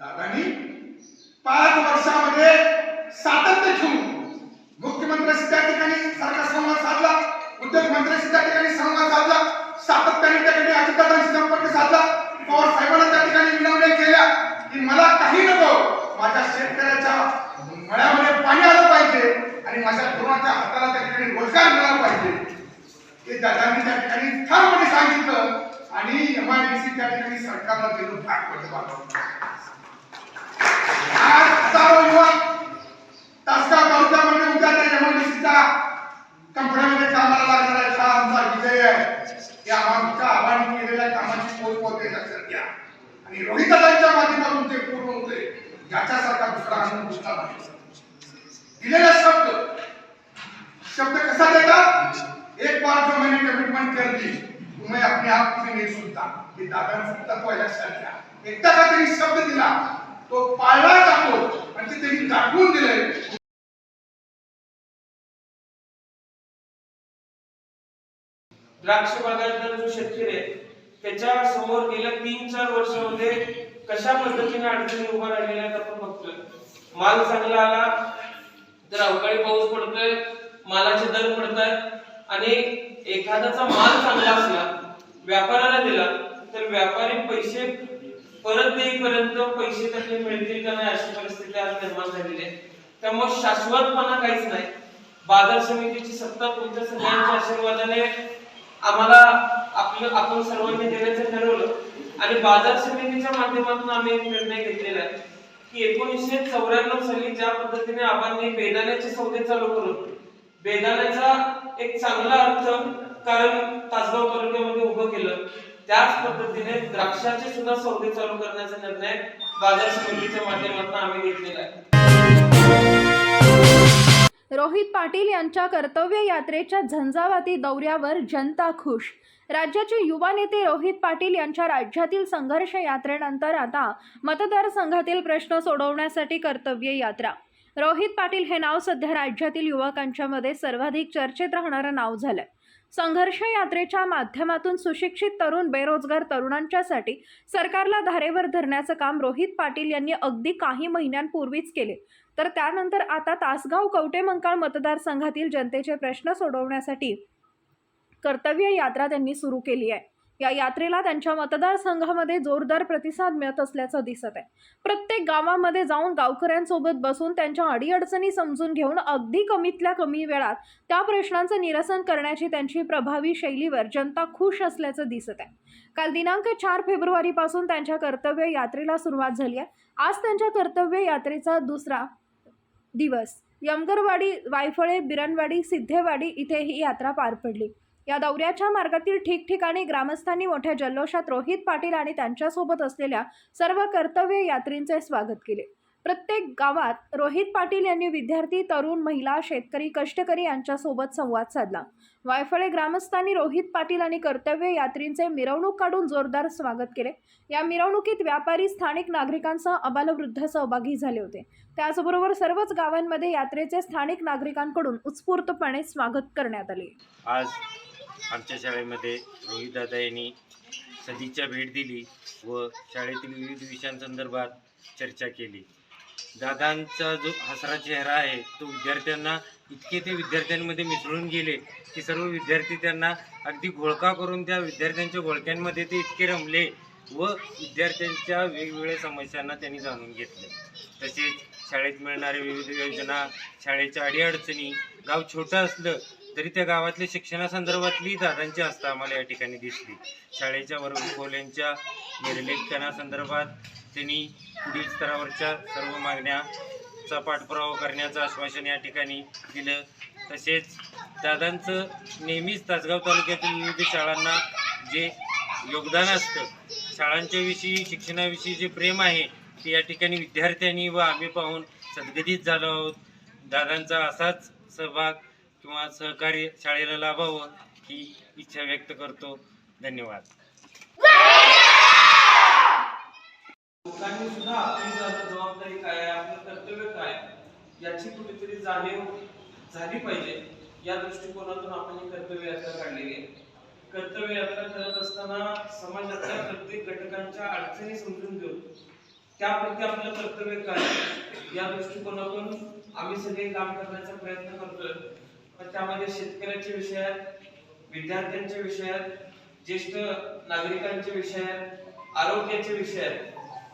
दादानी पाच वर्षामध्ये सातत्य ठेवून मुख्यमंत्र्यांशी त्या ठिकाणी सारखा संवाद साधला उद्योग मंत्र्यांशी त्या ठिकाणी संवाद साधला सातत्याने त्या ठिकाणी अजितदादांशी संपर्क साधला पवार साहेबांना त्या ठिकाणी विनवण्या केल्या की मला काही नको माझ्या शेतकऱ्याच्या मळ्यामध्ये पाणी आलं पाहिजे आणि माझ्या तरुणाच्या हाताला त्या ठिकाणी रोजगार मिळाला पाहिजे हे दादांनी त्या ठिकाणी ठामपणे सांगितलं आणि एमआयडीसी त्या ठिकाणी सरकारला दिलं भाग पडलं आज हजारो युवक तासगाव तालुक्यामध्ये उद्या त्या एमआयडीसीच्या कंपन्यामध्ये कामाला लागणार आहे हा आमचा विजय आहे या आमच्या आव्हान केलेल्या कामाची पोच पोहोचते लक्षात घ्या आणि रोहितदादांच्या माध्यमातून ते पूर्ण होते याच्यासारखा दुसरा आनंद दुसरा नाही दिलेला शब्द शब्द कसा देतात एक बार जो मैंने कमिटमेंट कर दी तो मैं अपने आप को भी नहीं सुनता ये दादा तत्व आहे लक्षात घ्या एकदा का त्यांनी शब्द दिला तो पाळला जातो आणि ते त्यांनी दाखवून दिलंय द्राक्ष बागायतदार जो शेतकरी आहे त्याच्यासमोर गेल्या तीन चार वर्षामध्ये कशा पद्धतीने अडचणी उभा राहिलेल्या आहेत आपण बघतोय. माल चांगला आला तर अवकाळी पाऊस पडतोय मालाचे दर पडतात आणि एखाद्याचा माल चांगला असला व्यापाऱ्याला दिला तर व्यापारी पैसे परत देईपर्यंत पैसे त्यांनी मिळतील का नाही अशी परिस्थिती आज निर्माण झालेली आहे. त्यामुळे शाश्वतपणा काहीच नाही. बाजार समितीची सत्ता तुमच्या सगळ्यांच्या आशीर्वादाने आम्हाला आपलं आपण सर्वांनी देण्याचं ठरवलं. आणि बाजार समितीच्या माध्यमातून आम्ही एक निर्णय घेतलेला आहे की एकोणीसशे चौऱ्याण्णव साली ज्या पद्धतीने आबांनी बेदाण्याचे सौदे चालू करून बेदाण्याचा एक चांगला अर्थ कारण तासगाव तालुक्यामध्ये उभं केलं. त्याच पद्धतीने द्राक्षाचे सुद्धा सौदे चालू करण्याचा निर्णय बाजार समितीच्या माध्यमातून आम्ही घेतलेला आहे. रोहित पाटील यांच्या कर्तव्य यात्रेच्या झंझावाती दौऱ्यावर जनता खुश. राज्याचे युवा नेते रोहित पाटील यांच्या राज्यातील संघर्ष यात्रेनंतर आता मतदारसंघातील प्रश्न सोडवण्यासाठी कर्तव्य यात्रा. रोहित पाटील हे नाव सध्या राज्यातील युवकांच्या मध्ये सर्वाधिक चर्चेत राहणारं नाव झालंय. संघर्ष यात्रेच्या माध्यमातून सुशिक्षित तरुण बेरोजगार तरुणांच्यासाठी सरकारला धारेवर धरण्याचं काम रोहित पाटील यांनी अगदी काही महिन्यांपूर्वीच केले. तर त्यानंतर आता तासगाव कवटेमंकाळ मतदारसंघातील जनतेचे प्रश्न सोडवण्यासाठी कर्तव्य यात्रा त्यांनी सुरू केली आहे. या यात्रेला त्यांच्या मतदारसंघामध्ये जोरदार प्रतिसाद मिळत असल्याचं दिसत आहे. प्रत्येक गावामध्ये जाऊन गावकऱ्यांसोबत बसून त्यांच्या अडीअडचणी समजून घेऊन अगदी कमीतल्या कमी वेळात त्या प्रश्नांचं निरसन करण्याची त्यांची प्रभावी शैलीवर जनता खुश असल्याचं दिसत आहे. काल दिनांक चार फेब्रुवारीपासून त्यांच्या कर्तव्य यात्रेला सुरुवात झाली आहे. आज त्यांच्या कर्तव्य यात्रेचा दुसरा दिवस. यमगरवाडी वायफळे बिरणवाडी सिद्धेवाडी इथे ही यात्रा पार पडली. या दौऱ्याच्या मार्गातील ठिकठिकाणी ग्रामस्थांनी मोठ्या जल्लोषात रोहित पाटील आणि त्यांच्यासोबत असलेल्या सर्व कर्तव्य यात्रींचे स्वागत केले. प्रत्येक गावात रोहित पाटील यांनी विद्यार्थी तरुण महिला शेतकरी कष्टकरी यांच्यासोबत संवाद साधला. वायफळे ग्रामस्थांनी रोहित पाटील आणि कर्तव्य यात्रींचे मिरवणूक काढून जोरदार स्वागत केले. या मिरवणुकीत व्यापारी स्थानिक नागरिकांसह अबालवृद्ध सहभागी झाले होते. त्याचबरोबर सर्वच गावांमध्ये यात्रेचे स्थानिक नागरिकांकडून उत्स्फूर्तपणे स्वागत करण्यात आले. आज आमच्या शाळेमध्ये रोहितदादा यांनी सदिच्छा भेट दिली व शाळेतील विविध विषयांसंदर्भात चर्चा केली. दादांचा जो हसरा चेहरा आहे तो विद्यार्थ्यांना इतके ते विद्यार्थ्यांमध्ये मिसळून गेले की सर्व विद्यार्थी त्यांना अगदी घोळका करून त्या विद्यार्थ्यांच्या घोळक्यांमध्ये ते इतके रमले व विद्यार्थ्यांच्या वेगवेगळ्या समस्यांना त्यांनी जाणून घेतले. तसेच शाळेत मिळणाऱ्या विविध योजना शाळेच्या अडीअडचणी गाव छोटं असलं तरी त्या गावातल्या शिक्षणासंदर्भातली दादांची आस्था आम्हाला या ठिकाणी दिसली. शाळेच्या वर्गखोल्यांच्या निर्लेखनासंदर्भात त्यांनी पुढील स्तरावरच्या सर्व मागण्या चा पाठपुरावा करण्याचं आश्वासन या ठिकाणी दिलं. तसेच दादांचं नेहमीच तासगाव तालुक्यातील विविध शाळांना जे योगदान असतं शाळांच्याविषयी शिक्षणाविषयी जे प्रेम आहे ते या ठिकाणी विद्यार्थ्यांनी व आम्ही पाहून सद्गतीत झालो आहोत. दादांचा असाच सहभाग किंवा सहकार्य शाळेला लाभावं ही इच्छा व्यक्त करतो. धन्यवाद. लोकांनी सुद्धा आपली जबाबदारी काय आहे आपलं कर्तव्य काय याची कुठेतरी जाणीव झाली पाहिजे. या दृष्टिकोनातून आपण ही कर्तव्य यात्रा काढलेली आहे. कर्तव्य यात्रा करत असताना समाजातल्या प्रत्येक घटकांच्या अडचणी समजून घेऊन त्याप्रती आपलं कर्तव्य काय या दृष्टिकोनातून आम्ही सगळे काम करण्याचा प्रयत्न करतोय. पण त्यामध्ये शेतकऱ्याचे विषय विद्यार्थ्यांच्या विषयात ज्येष्ठ नागरिकांचे विषय आरोग्याच्या आरोग्याचे विषय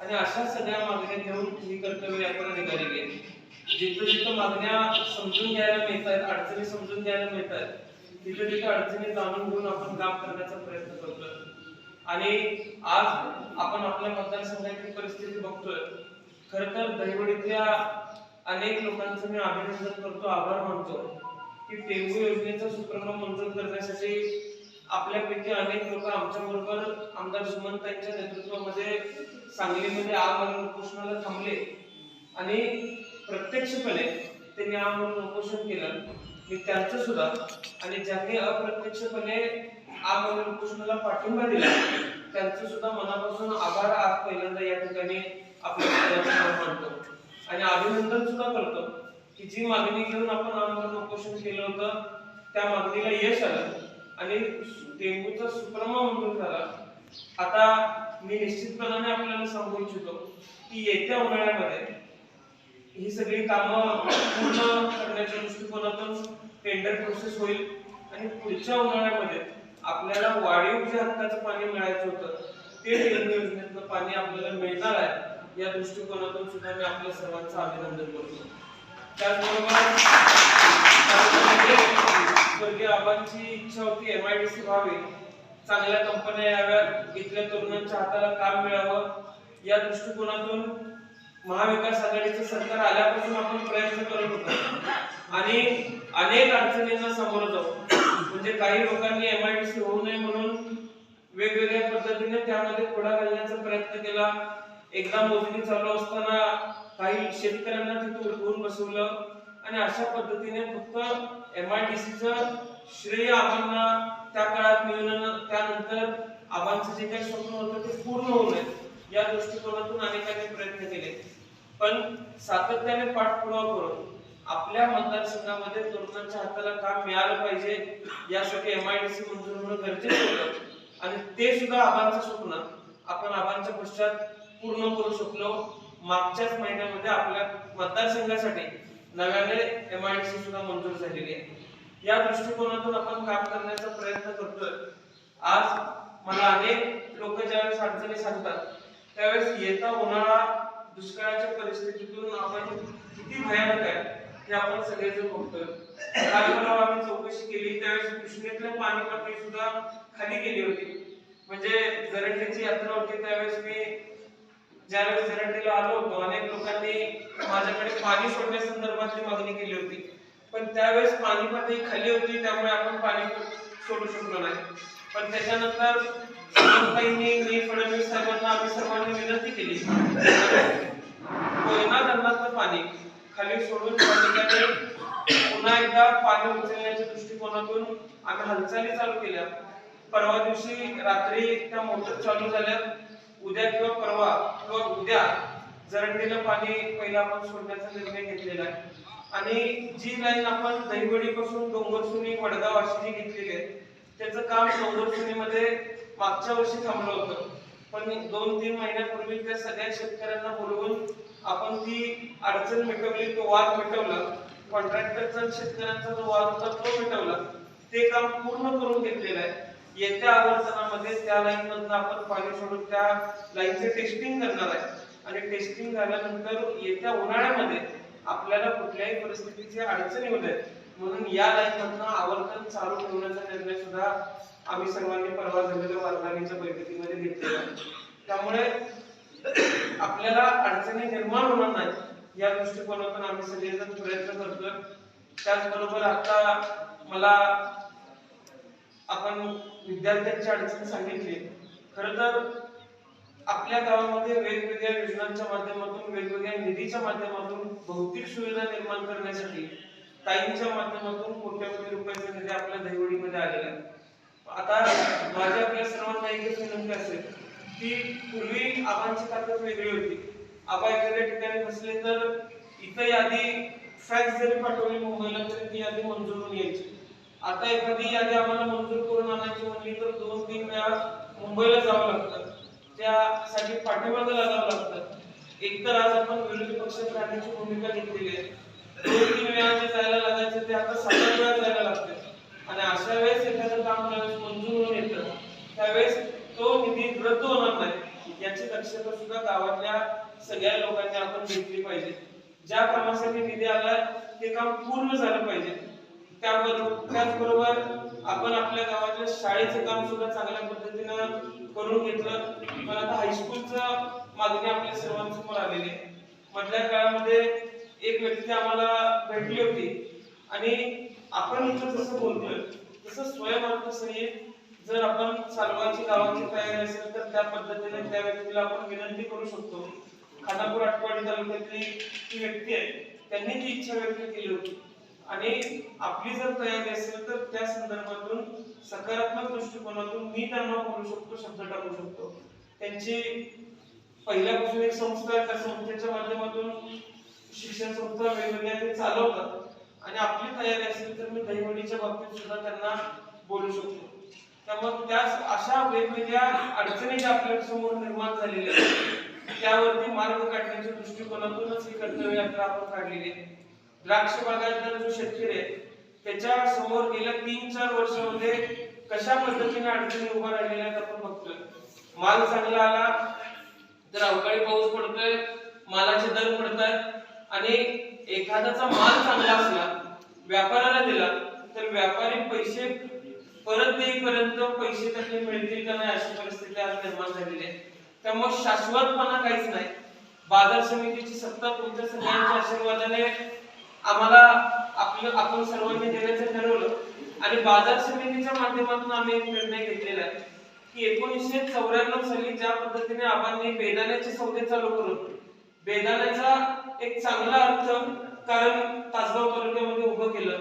आणि अशा सगळ्या मागण्या घेऊन ही कर्तव्य यात्रा निघाली गेली जिथं जिथं मागण्या समजून घ्यायला मिळत आहेत अडचणी समजून घ्यायला मिळत आहेत तिथे तिथे अडचणी जाणून घेऊन आपण काम करण्याचा प्रयत्न करतोय. आणि आज आपण आपल्या मतदारसंघाची परिस्थिती बघतोय. खर तर दहिवडीतल्या अनेक लोकांचं मी अभिनंदन करतो आभार मानतो की टेंगू योजनेचा सुप्रम मंजूर करण्यासाठी आपल्यापैकी अनेक लोक आमच्या बरोबर आमदार सुमंतांच्या नेतृत्वामध्ये सांगलीमध्ये आमरण उपोषणाला थांबले. आणि प्रत्यक्षपणे त्यांनी आमरण उपोषण केलं. मी त्यांचं सुद्धा आणि ज्यांनी अप्रत्यक्षपणे आमरण उपोषणाला पाठिंबा दिला त्यांचं सुद्धा मनापासून आभार आज पहिल्यांदा या ठिकाणी आपल्या मानतो. आणि अभिनंदन सुद्धा करतो की जी मागणी घेऊन आपण आमरण उपोषण केलं होतं त्या मागणीला यश आलं. आणि डेंग्यूचा सुप्रमा म्हणून झाला. आता मी निश्चितपणाने आपल्याला सांगू इच्छितो की येत्या उन्हाळ्यामध्ये ही सगळी कामं पूर्ण करण्याच्या दृष्टिकोनातून टेंडर प्रोसेस होईल. आणि पुढच्या उन्हाळ्यामध्ये आपल्याला वाढीव जे हक्काचं पाणी मिळायचं होतं ते टेंडर योजनेतलं पाणी आपल्याला मिळणार आहे या दृष्टिकोनातून सुद्धा मी आपल्या सर्वांचं अभिनंदन करतो. त्याचबरोबर स्वर्गीय बाबांची इच्छा होती एमआयडीसी व्हावी. चांगल्या कंपन्या याव्यात. इथल्या तरुणांच्या हाताला काम मिळावं. या दृष्टिकोनातून महाविकास आघाडीचं सरकार आल्यापासून आपण प्रयत्न करत होतो. आणि अनेक अडचणींना सामोरं जाऊ. म्हणजे काही लोकांनी एमआयडीसी होऊ नये म्हणून वेगवेगळ्या पद्धतीने त्यामध्ये खोडा घालण्याचा प्रयत्न केला. एकदा मोजणी चालू असताना काही शेतकऱ्यांना तिथे उठवून बसवलं. आणि अशा पद्धतीने फक्त एमआयडीसीचं श्रेय आबांना त्या काळात मिळवलं त्यानंतर आबांचं जे काही स्वप्न होतं ते पूर्ण होऊ नये या दृष्टिकोनातून अनेकांनी प्रयत्न केले. पण सातत्याने पाठपुरावा करून आपल्या मतदारसंघामध्ये तरुणांच्या हाताला काम मिळालं पाहिजे यासाठी एमआयडीसी मंजूर होणं गरजेचं होतं. आणि ते सुद्धा आबांचं स्वप्न आपण आबांच्या पश्चात पूर्ण करू शकलो. मागच्याच महिन्यामध्ये आपल्या मतदारसंघासाठी नव्याने एमआयडीसी सुद्धा मंजूर झालेली आहे. या दृष्टिकोनातून आपण काम करण्याचा प्रयत्न करतोय. आज मला अनेक लोक ज्यावेळेस अडचणी सांगतात त्यावेळेस येता उन्हाळा दुष्काळाच्या परिस्थितीतून आपण किती भयानक आहे हे आपण सगळेजण बघतोय. काल परवा आम्ही चौकशी केली त्यावेळेस कृष्णेतलं पाणी पातळी सुद्धा खाली गेली होती. म्हणजे जरंडीची यात्रा होती त्यावेळेस मी ज्यावेळेस जरंडीला आलो होतो अनेक लोकांनी माझ्याकडे पाणी सोडण्यासंदर्भातली मागणी केली होती. पण त्यावेळेस पाणी पातळी खाली होती त्यामुळे आपण पाणी सोडू शकलो नाही. पण त्याच्यानंतर सुमनताईंनी मी फडणवीस साहेबांना आम्ही सर्वांनी विनंती केली. कोयना धरणातलं पाणी खाली सोडून त्या पुन्हा एकदा पाणी उचलण्याच्या दृष्टिकोनातून आम्ही हालचाली चालू केल्या. परवा दिवशी रात्री त्या मोटर चालू झाल्या. उद्या किंवा परवा किंवा उद्या जरंडीला पाणी पहिला आपण सोडण्याचा निर्णय घेतलेला आहे. आणि जी लाईन आपण दहिवडीपासून डोंगरसुनी वडगाव अशी जी घेतलेली आहे त्याचं काम डोंगरसुनीमध्ये मागच्या वर्षी थांबलं होतं. पण दोन तीन महिन्यापूर्वी त्या सगळ्या शेतकऱ्यांना बोलवून आपण ती अडचण मिटवली तो वाद मिटवला. कॉन्ट्रॅक्टरचा शेतकऱ्यांचा जो वाद होता तो मिटवला. ते काम पूर्ण करून घेतलेलं आहे. येत्या आवर्तनामध्ये त्या लाईन मधून आपण पाणी सोडून त्या लाईनचे टेस्टिंग करणार आहे. आणि टेस्टिंग झाल्यानंतर येत्या उन्हाळ्यामध्ये आपल्याला कुठल्याही परिस्थितीची अडचणी होत आहेत म्हणून या लाईन मधनं आवर्तन चालू ठेवण्याचा निर्णय सुद्धा आम्ही सर्वांनी परवा झालेल्या वर्गाणीच्या बैठकीमध्ये घेतलेला आहे. त्यामुळे आपल्याला अडचणी निर्माण होणार नाही या दृष्टिकोनातून आम्ही सगळेजण प्रयत्न करतोय. त्याचबरोबर आता मला आपण विद्यार्थ्यांची अडचण सांगितली. खर तर आपल्या गावामध्ये वेगवेगळ्या योजनांच्या माध्यमातून वेगवेगळ्या निधीच्या माध्यमातून भौतिक सुविधा निर्माण करण्यासाठी ताईंच्या माध्यमातून कोट्यावधी रुपयाचा निधी आपल्या दहिवडीमध्ये आलेला आहे आता माझी आपल्या सर्वांना एकच विनंती असेल की पूर्वी आबांची ताकद वेगळी होती. आबा एखाद्या ठिकाणी नसले तर इथं यादी फॅक्स जरी पाठवली मुंबईला तरी ती यादी मंजूर होऊन यायची. आता एखादी यादी आम्हाला मंजूर करून आणायची म्हणली तर दोन तीन वेळा मुंबईला जावं लागतं. त्यासाठी पाठीमागं लागावं लागतं. एकतर आज आपण विरोधी पक्षात राहण्याची भूमिका घेतलेली आहे. दोन तीन वेळा जे जायला लागायचे ते आता सात आठ वेळा जायला लागते. आणि अशा वेळेस एखादं काम ज्यावेळेस मंजूर होऊन येतं त्यावेळेस तो निधी रद्द होणार नाही. याची दक्षता सुद्धा गावातल्या सगळ्या लोकांनी आपण घेतली पाहिजे. ज्या कामासाठी निधी आलाय ते काम पूर्ण झालं पाहिजे. त्याबरोबर त्याचबरोबर आपण आपल्या गावातल्या शाळेचं काम सुद्धा चांगल्या पद्धतीनं करून घेतलं. पण आता हायस्कूलचं मागणी आपल्या सर्वांसमोर आलेली आहे. मधल्या काळामध्ये एक व्यक्ती आम्हाला भेटली होती. आणि आपण इथं जसं बोलतोय तसं स्वयंअर्थसहित जर आपण चालवायची गावाची तयारी असेल तर त्या पद्धतीने त्या व्यक्तीला आपण विनंती करू शकतो. खानापूर आठवाडी तालुक्यातली ती व्यक्ती आहे. त्यांनी ती इच्छा व्यक्त केली होती आणि आपली जर तयारी असेल तर त्या संदर्भातून सकारात्मक दृष्टिकोनातून मी त्यांना बोलू शकतो शब्द टाकू शकतो. त्यांची पहिल्यापासून एक संस्था त्या संस्थेच्या माध्यमातून शिक्षण संस्था वेगवेगळ्या ते चालवतात. आणि आपली तयारी असेल तर मी दहीवडीच्या बाबतीत सुद्धा त्यांना बोलू शकतो. त्यामुळे त्या अशा वेगवेगळ्या अडचणी ज्या आपल्यासमोर निर्माण झालेल्या आहेत त्यावरती मार्ग काढण्याच्या दृष्टिकोनातूनच ही कर्तव्य यात्रा आपण काढलेली आहे. द्राक्ष बागायतदार जो शेतकरी आहे त्याच्यासमोर गेल्या तीन चार वर्षामध्ये कशा पद्धतीने अडचणी उभा राहिलेल्या आपण बघतोय. माल चांगला आला तर अवकाळी पाऊस पडतोय मालाचे दर पडतात आणि एखाद्याचा माल चांगला असला व्यापाऱ्याला दिला तर व्यापारी पैसे परत देईपर्यंत पैसे त्यांनी मिळतील का नाही अशी परिस्थिती आज निर्माण झालेली आहे. त्यामुळे शाश्वतपणा काहीच नाही. बाजार समितीची सत्ता तुमच्या सगळ्यांच्या आशीर्वादाने आम्हाला आपलं आपण सर्वांनी देण्याचं ठरवलं. आणि बाजार समितीच्या माध्यमातून आम्ही एक निर्णय घेतलेला आहे की एकोणीसशे चौऱ्याण्णव साली ज्या पद्धतीने आबांनी बेदाण्याचे सौदे चालू करून बेदाण्याचा एक चांगला अर्थ कारण तासगाव तालुक्यामध्ये उभं केलं.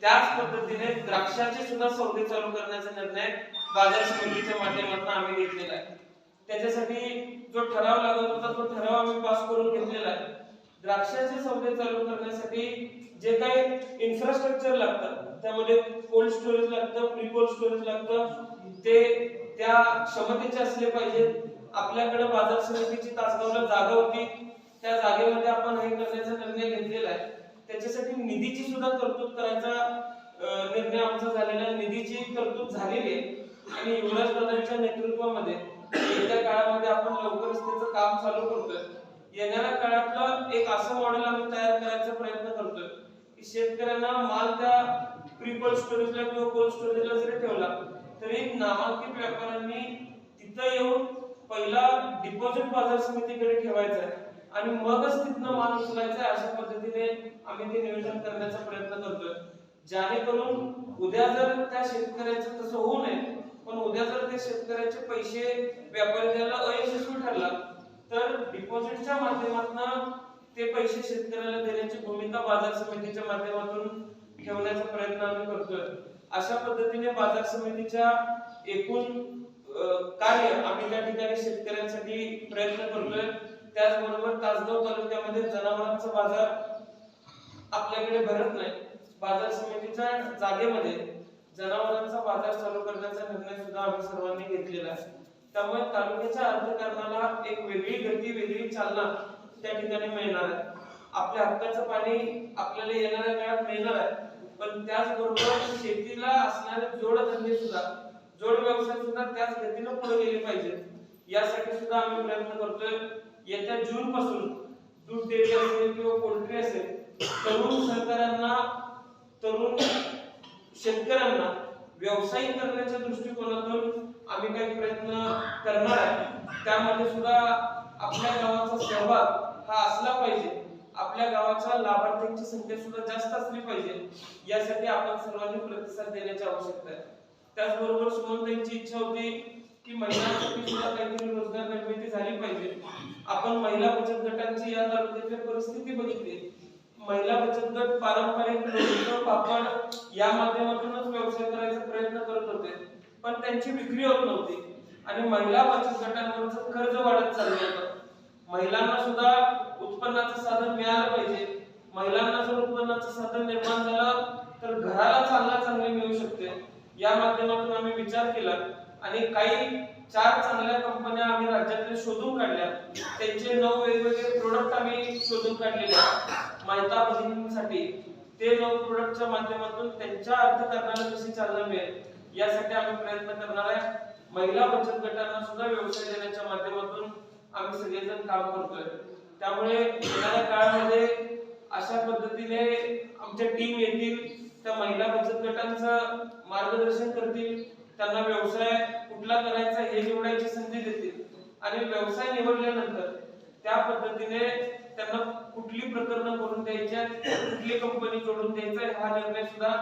त्याच पद्धतीने द्राक्षाचे सुद्धा सौदे चालू करण्याचा निर्णय बाजार समितीच्या माध्यमातून आम्ही घेतलेला आहे. त्याच्यासाठी जो ठराव लागत होता तो ठराव आम्ही पास करून घेतलेला आहे. द्राक्षाचे सौदे चालू करण्यासाठी जे काही इन्फ्रास्ट्रक्चर लागतं त्यामध्ये कोल्ड स्टोरेज लागतं प्री कोल्ड स्टोरेज लागतं ते त्या क्षमतेचे असले पाहिजेत आपल्याकडे बाजार समितीची तासगावला जागा होती. त्या जागेमध्ये आपण हे करण्याचा निर्णय घेतलेला आहे. त्याच्यासाठी निधीची सुद्धा तरतूद करायचा निर्णय आमचा झालेला आहे. निधीची तरतूद झालेली आहे. आणि युवराज प्रधानच्या नेतृत्वामध्ये येत्या काळामध्ये आपण लवकरच त्याचं काम चालू करतोय. येणाऱ्या काळातलं एक असं मॉडेल आम्ही तयार करायचा प्रयत्न करतोय. की शेतकऱ्यांना माल त्या प्री कोल्ड स्टोरेजला किंवा कोल्ड स्टोरेजला जरी ठेवला तरी नामांकित व्यापाऱ्यांनी तिथं येऊन पहिला डिपॉझिट बाजार समितीकडे ठेवायचा आहे. आणि मगच तिथनं माल उचलायचा आहे अशा पद्धतीने आम्ही ते नियोजन करण्याचा प्रयत्न करतोय. जेणेकरून उद्या जर त्या शेतकऱ्याचं तसं होऊ नये पण उद्या जर ते शेतकऱ्याचे पैसे व्यापारी द्यायला अयशस्वी ठरला तर डिपॉझिटच्या माध्यमातून ते पैसे शेतकऱ्याला देण्याची भूमिका बाजार समितीच्या माध्यमातून ठेवण्याचा प्रयत्न आम्ही करतोय. अशा पद्धतीने बाजार समितीच्या एकूण कार्य आम्ही त्या ठिकाणी शेतकऱ्यांसाठी प्रयत्न करतोय त्याचबरोबर तासगाव तालुक्यामध्ये जनावरांचा बाजार आपल्याकडे भरत नाही. बाजार समितीच्या जागेमध्ये जनावरांचा बाजार चालू करण्याचा निर्णय सुद्धा आम्ही सर्वांनी घेतलेला आहे. त्यामुळे तालुक्याच्या अर्थकारणाला एक वेगळी गती वेगळी चालना त्या ठिकाणी मिळणार आहे. आपल्या हक्काचं पाणी आपल्याला येणाऱ्या काळात मिळणार आहे. पण त्याचबरोबर शेतीला असणारे जोडधंदे सुद्धा जोड व्यवसाय सुद्धा त्याच गतीनं पुढे गेले पाहिजेत यासाठी सुद्धा आम्ही प्रयत्न करतोय. येत्या जून पासून दूध डेअरी असेल किंवा पोल्ट्री असेल तरुण सहकाऱ्यांना तरुण शेतकऱ्यांना व्यवसायिक करण्याच्या दृष्टिकोनातून आम्ही काही प्रयत्न करणार आहे. त्यामध्ये सुद्धा आपल्या गावाचा सहभाग हा असला पाहिजे. आपल्या गावाच्या लाभार्थ्यांची संख्या सुद्धा जास्त असली पाहिजे. यासाठी आपण सर्वांनी प्रतिसाद देण्याची आवश्यकता आहे. त्याचबरोबर सुमनताईंची इच्छा होती की महिलांसाठी सुद्धा काहीतरी रोजगार निर्मिती झाली पाहिजे. आपण महिला बचत गटांची या तालुक्यातली परिस्थिती बघितली. महिला बचत गट पारंपरिक लोणचं पापड या माध्यमातूनच व्यवसाय करायचा प्रयत्न करत होते. पण त्यांची विक्री होत नव्हती. आणि महिला बचत गटांवरचं कर्ज वाढत चाललं होतं महिलांना सुद्धा उत्पन्नाचं साधन मिळालं पाहिजे. महिलांना जर उत्पन्नाचं साधन निर्माण झालं तर घराला चांगला चांगले मिळू शकते. या माध्यमातून आम्ही विचार केला आणि काही चार चांगल्या कंपन्या आम्ही राज्यातले शोधून काढल्या. त्यांचे नऊ वेगवेगळे प्रोडक्ट आम्ही शोधून काढलेले आहेत. माहिता भगिनींसाठी ते नऊ प्रोडक्टच्या माध्यमातून त्यांच्या अर्थकारणाला कशी चालना मिळेल? यासाठी आम्ही प्रयत्न करणार आहे. महिला बचत गटांना सुद्धा व्यवसाय देण्याच्या माध्यमातून आम्ही सगळेजण काम करतोय. त्यामुळे येणाऱ्या काळामध्ये अशा पद्धतीने आमच्या टीम येतील त्या महिला बचत गटांचं मार्गदर्शन करतील त्यांना व्यवसाय कुठला करायचा हे निवडायची संधी देतील. आणि व्यवसाय निवडल्यानंतर त्या पद्धतीने त्यांना कुठली प्रकरणं करून द्यायची कुठली कंपनी जोडून द्यायचं हा निर्णय सुद्धा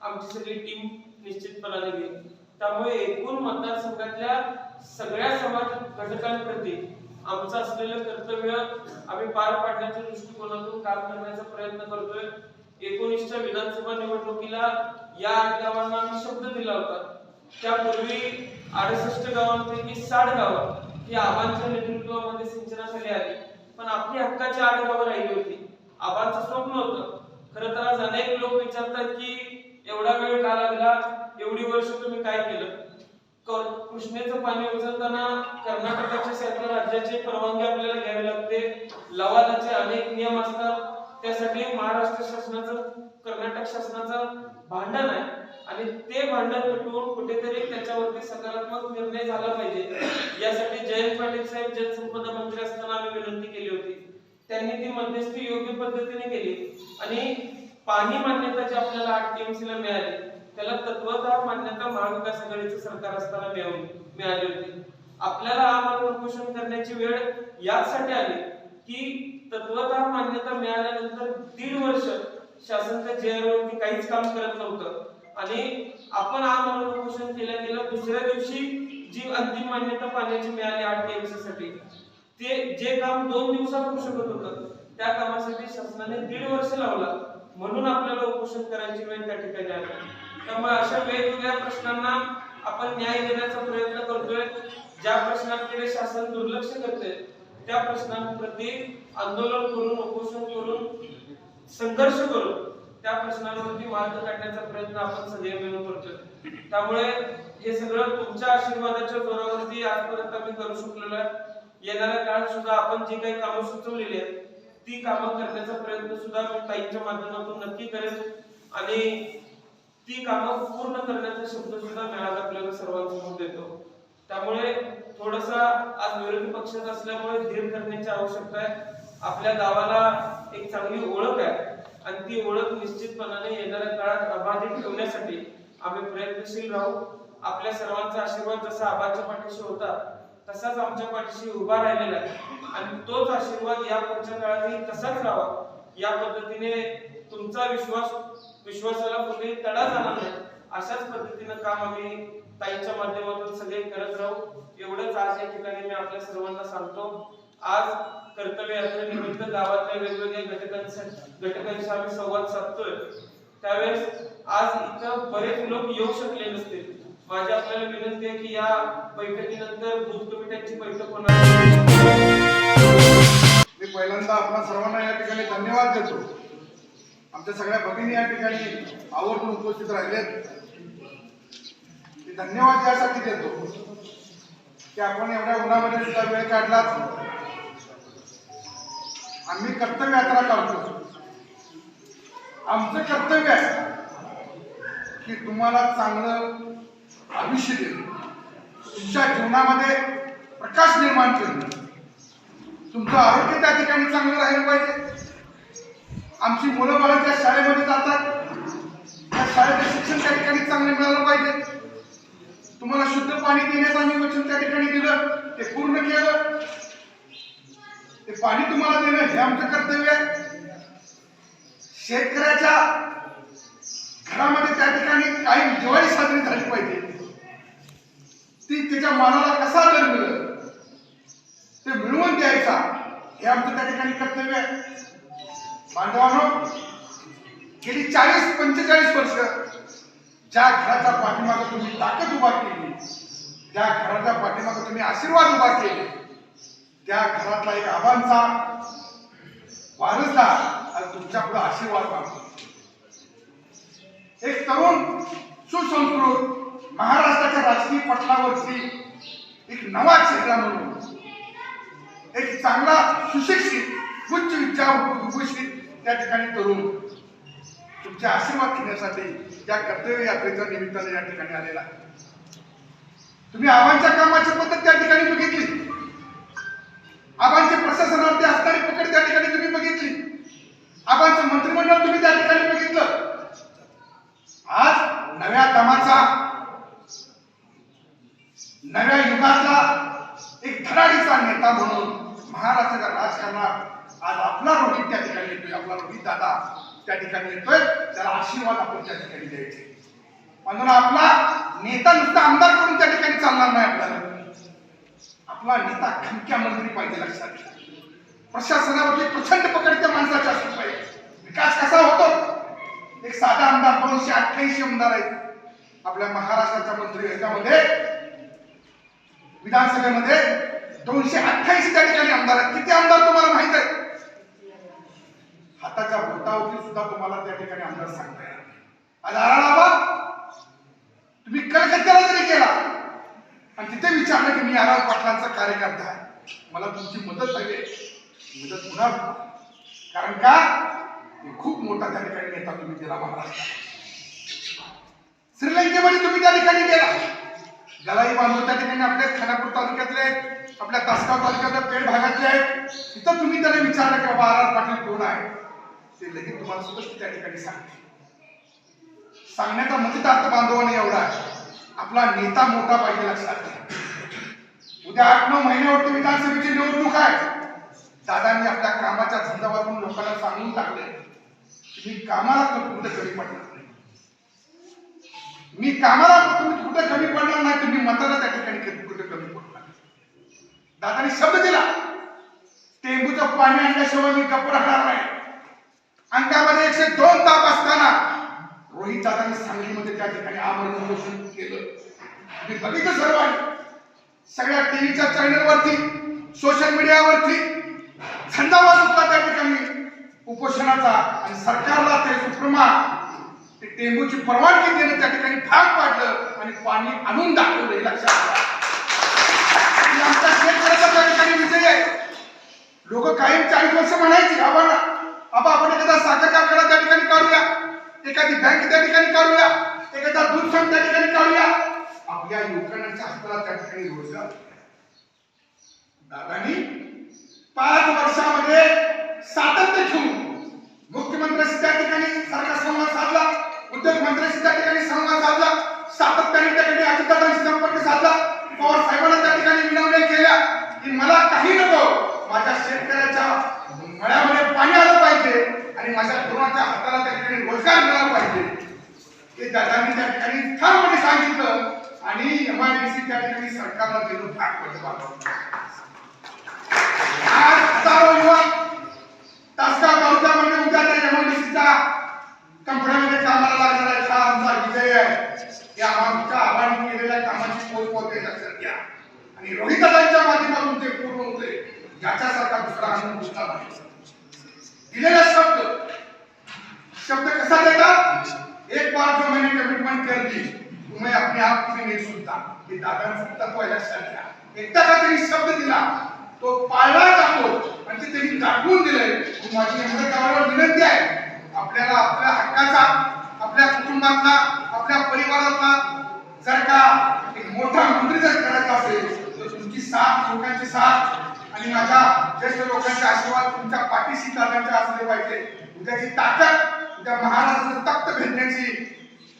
आमची सगळी टीम निश्चितपणाने घेईल. त्यामुळे एकूण मतदारसंघातल्या सगळ्या समाज घटकांप्रती आमचं असलेलं कर्तव्य आम्ही पार पाडण्याच्या दृष्टिकोनातून काम करण्याचा प्रयत्न करतोय. एकोणीसच्या विधानसभा निवडणुकीला या आठ गावांना आम्ही शब्द दिला होता. त्यापूर्वी अडुसष्ट गावांपैकी साठ गावं ही आबांच्या नेतृत्वामध्ये सिंचनाखाली आली. पण आपली हक्काची आठ गावं राहिली होती. आबांचं स्वप्न होतं. खरं तर आज अनेक लोक विचारतात की एवढा वेळ का लागला? एवढी वर्ष तुम्ही काय केलं? कृष्णेचं पाणी उचलताना कर्नाटकाच्या सारख्या राज्याची परवानगी आपल्याला घ्यावी लागते. लवादाचे अनेक नियम असतात. त्यासाठी महाराष्ट्र शासनाचं कर्नाटक शासनाचं भांडण आहे. आणि ते भांडण पेटवून कुठेतरी त्याच्यावरती सकारात्मक निर्णय झाला पाहिजे. यासाठी जयंत पाटील साहेब जलसंपदा मंत्री असताना आम्ही विनंती केली होती. त्यांनी ती मध्यस्थी योग्य पद्धतीने केली. आणि पाणी मान्यता जी आपल्याला आठ टीएमसी ला मिळाली त्याला तत्वतः मान्यता महाविकास आघाडीचं सरकार असताना मिळवली मिळाली होती. आपल्याला आम्हाला उपोषण करण्याची वेळ यासाठी आली की तत्वतः मान्यता मिळाल्यानंतर दीड वर्ष शासन त्या वरती काहीच काम करत नव्हतं. आणि आपण आम्हाला उपोषण केल्या गेलं दुसऱ्या दिवशी जी अंतिम मान्यता पाण्याची मिळाली आठ टीएमसी साठी ते जे काम दोन दिवसात होऊ शकत होतं त्या कामासाठी शासनाने दीड वर्ष लावला. म्हणून आपल्याला उपोषण करायची वेळ त्या ठिकाणी आली. त्यामुळे अशा वेगवेगळ्या प्रश्नांना आपण न्याय देण्याचा प्रयत्न करतोय. ज्या प्रश्नांकडे शासन दुर्लक्ष करते त्या प्रश्नांप्रती आंदोलन करून उपोषण करून संघर्ष करून त्या प्रश्नांवरती मार्ग काढण्याचा प्रयत्न आपण सगळे मिळून करतोय. त्यामुळे हे सगळं तुमच्या आशीर्वादाच्या जोरावरती आजपर्यंत आम्ही करू शकलेलो आहे. येणाऱ्या काळात सुद्धा आपण जी काही कामं सुचवलेली आहेत ती कामं करण्याचा प्रयत्न सुद्धा मी ताईंच्या माध्यमातून नक्की करेन आणि ती कामं पूर्ण करण्याचा शब्द सुद्धा मी आज आपल्याला सर्वांसमोर देतो. त्यामुळे थोडासा आज विरोधी पक्षात असल्यामुळे धीर करण्याची आवश्यकता आहे. आपल्या गावाला एक चांगली ओळख आहे. आणि ती ओळख निश्चितपणाने येणाऱ्या काळात अबाधित ठेवण्यासाठी आम्ही प्रयत्नशील राहू. आपल्या सर्वांचा आशीर्वाद जसा आबाच्या पाठीशी होता तसाच आमच्या पाठीशी उभा राहिलेला आहे. आणि तोच आशीर्वाद या पुढच्या काळातही तसाच राहावा. या पद्धतीने तुमचा विश्वास विश्वासाला कुठेही तडा जाणार नाही. अशाच पद्धतीनं काम आम्ही ताईंच्या माध्यमातून सगळे करत राहू. एवढंच आज या ठिकाणी मी आपल्या सर्वांना सांगतो. आज कर्तव्य यात्रेनिमित्त गावातल्या वेगवेगळ्या घटकांसाठी घटकांशी आम्ही संवाद साधतोय. त्यावेळेस आज इथं बरेच लोक येऊ शकले नसतील. माझी आपल्याला विनंती आहे की या बैठकीनंतर बूथ कमिट्यांची बैठक होणार. मी पहिल्यांदा आपणा सर्वांना या ठिकाणी धन्यवाद देतो. आमच्या सगळ्या भगिनी या ठिकाणी आवर्जून उपस्थित राहिलेत. मी धन्यवाद यासाठी देतो की आपण एवढ्या उन्हामध्ये सुद्धा वेळ काढला आम्ही कर्तव्य यात्रा काढतो आमचं कर्तव्य आहे की तुम्हाला चांगलं आयुष्य देणं तुमच्या जीवनामध्ये प्रकाश निर्माण करणं तुमचं आरोग्य त्या ठिकाणी चांगलं राहिलं पाहिजे. आमची मुलं बाळं त्या शाळेमध्ये जातात त्या शाळेचं शिक्षण त्या ठिकाणी चांगलं मिळालं पाहिजे. तुम्हाला शुद्ध पाणी देण्याचं आम्ही वचन त्या ठिकाणी दिलं ते पूर्ण केलं. ते पाणी तुम्हाला देणं हे आमचं कर्तव्य आहे. शेतकऱ्याच्या घरामध्ये त्या ठिकाणी काही दिवाळी साजरी झाली पाहिजे. ती त्याच्या मनाला कसा आदर मिळेल? ते मिळवून द्यायचा. हे आमचं त्या ठिकाणी कर्तव्य आहे. बांधवानो गेली चाळीस पंचेचाळीस वर्ष ज्या घराच्या पाठीमागे तुम्ही ताकद उभा केली ज्या घराच्या पाठीमागे तुम्ही आशीर्वाद उभा केले त्या घरातला एक आव्हानचा वारसदार आज तुमच्यापुढे आशीर्वाद मागतो. एक तरुण सुसंस्कृत महाराष्ट्राच्या राजकीय पटलावरती एक नवा चेहरा म्हणून एक चांगला सुशिक्षित उच्च विचार विभूषित त्या ठिकाणी तरुण तुमचे आशीर्वाद घेण्यासाठी या कर्तव्य यात्रेच्या निमित्ताने या ठिकाणी आलेला तुम्ही आबांच्या कामाची पद्धत त्या ठिकाणी बघितली. आबांची प्रशासनावरती असणारी पकड त्या ठिकाणी तुम्ही बघितली. आबांचं मंत्रिमंडळ तुम्ही त्या ठिकाणी बघितलं. आज नव्या दमाचा नव्या युगातला एक धडाडीचा नेता म्हणून महाराष्ट्राच्या राजकारणात आज आपला रोहित त्या ठिकाणी येतोय आपला रोहित दादा त्या ठिकाणी येतोय. त्याला आशीर्वाद आपण त्या ठिकाणी द्यायचे. म्हणून आपला नेता नुसता आमदार करून त्या ठिकाणी चालणार नाही आपल्याला. आपला नेता खमक्या मंत्री पाहिजे लक्षात घ्या प्रशासनावरती प्रचंड पकड त्या माणसाची असली पाहिजे. विकास कसा होतो? एक साधा आमदार दोनशे अठ्ठ्याऐंशी आमदार आहेत. आपल्या महाराष्ट्राच्या मंत्री याच्यामध्ये विधानसभेमध्ये दोनशे अठ्ठ्याऐंशी त्या ठिकाणी आमदार आहेत. किती आमदार तुम्हाला माहीत आहे हाताच्या बोटावरती सुद्धा तुम्हाला त्या ठिकाणी आमदार सांगता येणार आज आराळाबाद तुम्ही कलकत्त्याला जरी गेला आणि तिथे विचारलं की मी आराव पाटलांचा कार्यकर्ता आहे. मला तुमची मदत पाहिजे मदत होणार कारण का? खूप मोठा त्या ठिकाणी नेता तुम्ही दिला महाराष्ट्रात श्रीलंकेमध्ये तुम्ही त्या ठिकाणी गेला. गलाई बांधव त्या ठिकाणी आपल्या खानापूर तालुक्यातले आहेत, आपल्या तासगाव तालुक्यातल्या पेड भागातले आहेत. तिथं तुम्ही त्याला विचारलं की बाबा आर पाटील कोण आहे? ते लगेच तुम्हाला स्पष्ट त्या ठिकाणी सांगते सांगण्याचा मतितार्थ बांधवाने एवढा आहे. आपला नेता मोठा पाहिजे लक्षात घ्या. उद्या आठ नऊ महिन्यावरती विधानसभेची निवडणूक आहे. दादांनी आपल्या कामाच्या झंझावातून लोकांना सांगून टाकले तुम्ही कामाला कुठे कमी पडणार मी कामाला तुम्ही कुठे कमी पडणार नाही तुम्ही मताला त्या ठिकाणी कुठे कमी पडणार? दादानी शब्द दिला. टेंबूचं पाणी आणल्याशिवाय मी गप्प राहणार नाही. अंगामध्ये एकशे दोन ताप असताना रोहित दादाने सांगलीमध्ये म्हणजे त्या ठिकाणी आमरण पोषण केलं. मी बघितलं सर्वांनी सगळ्या टीव्हीच्या चॅनलवरती सोशल मीडियावरती झंडावाज होता त्या ठिकाणी. उपोषणाचा आणि सरकारला ते सुप्रमा ते टेंबूची परवानगी देणं त्या ठिकाणी भाग पाडलं आणि पाणी आणून दाखवलं हे लक्षात आमचा शेतकऱ्याचा त्या ठिकाणी विजय आहे. लोक कायम चाळीस वर्ष म्हणायची आबांना आबा आपण एखादा साखर कारखाना त्या ठिकाणी काढूया. एखादी बँक त्या ठिकाणी काढूया. एखादा दूध संघ त्या ठिकाणी काढूया. आपल्या युवकांच्या हाताला त्या ठिकाणी रोजगार दादानी पाच वर्षामध्ये सातत्य ठेवून मुख्यमंत्र्यांशी त्या ठिकाणी सारखा संवाद साधला. उद्योग मंत्र्यांशी त्या ठिकाणी संवाद साधला. सातत्याने त्या ठिकाणी अजितदादांशी संपर्क साधला. पवार साहेबांना त्या ठिकाणी विनवण्या केल्या की मला काही नको. माझ्या शेतकऱ्याच्या मळ्यामध्ये पाणी आलं पाहिजे आणि माझ्या तरुणाच्या हाताला त्या ठिकाणी रोजगार मिळाला पाहिजे. ते दादांनी त्या ठिकाणी ठामपणे सांगितलं आणि एमआयडीसी त्या ठिकाणी सरकारला दिलं भाग पडलं आज हजारो युवक तासगाव तालुक्यामध्ये त्या एमआयडीसीच्या कंपन्यामध्ये कामाला लागणार आहे हा आमचा विजय आहे. या आमच्या आव्हाने केलेल्या कामाची पोच पोहोचते लक्षात घ्या. आणि रोहितदादांच्या माध्यमातून ते पूर्ण होते याच्यासारखा दुसरा आनंद दुसरा नाही. दिलेला शब्द. शब्द कसा देतात एक बार जो मैंने कमिटमेंट कर दी तो मैं अपने आप की नहीं सुनता हे दादांचं तत्व आहे लक्षात घ्या. एकदा का त्यांनी शब्द दिला तो पाळला जातो आणि ते त्यांनी दाखवून दिलंय. ही माझी एवढ्या विनंती आहे. आपल्याला आपल्या हक्काचा आपल्या कुटुंबातला आपल्या परिवारातला जर का एक मोठा मंत्री जर करायचा असेल तर तुमची साथ लोकांची साथ आणि माझ्या ज्येष्ठ लोकांचे आशीर्वाद तुमच्या पाठीशी दादांचे असले पाहिजे. उद्याची ताकद उद्या महाराष्ट्राचं तख्त भेटण्याची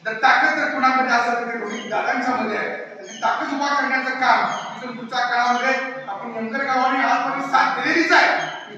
जर ताकद जर कुणामध्ये असेल तर ते रोहित दादांच्या मध्ये आहे. आणि ताकद उभा करण्याचं काम तुमच्या काळामध्ये आपण नंतर गावाने आजपर्यंत साथ दिलेलीच आहे.